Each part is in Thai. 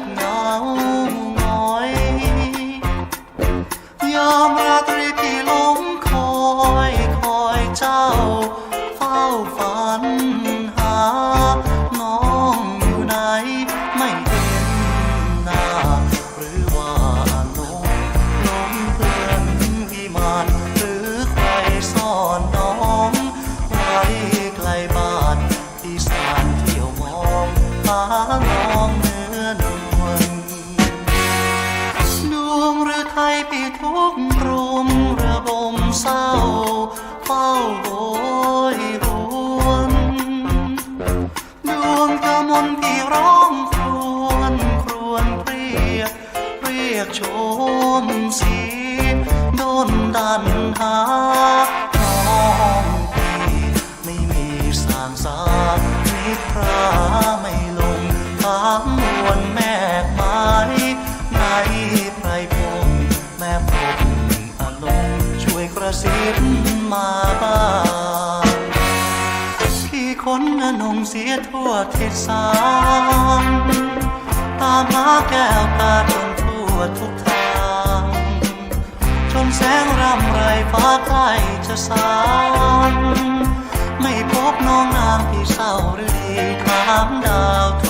บเหงาหงอย ยอมราตรีกี่ กระมนพี่ร้องครวญครวญเรียก เรียกโชมสีโดนดันหาน้องพี่ไม่มีสางสารนิทราไม่ลงถามมวลแม่ไม้ในไพรพงแม่พงอารมณ์ช่วยกระซิบมาบ้าง นอนงเสียทั่วทิศสามตามหาแก้วตาจนทั่วทุกทางจนแสงรำไรฟ้าใกล้จะสางไม่พบน้องนางที่เศร้าหรือดีถามดาว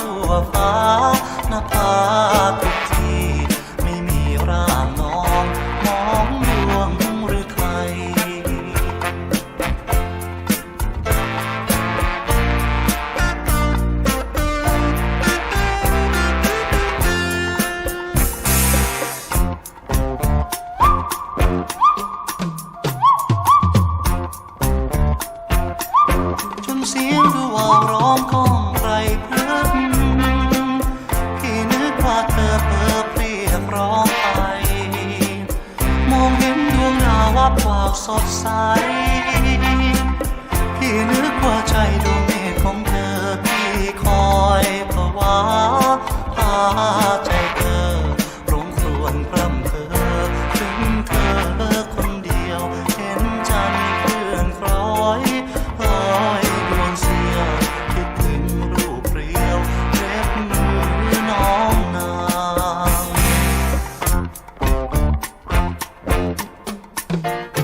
จนเสียงดูว่าวร้องของใครเพื่อนที่นึกว่าเธอเพ้อเรียกร้องไป มองเห็นดวงดาววับวาวสดใส Bye.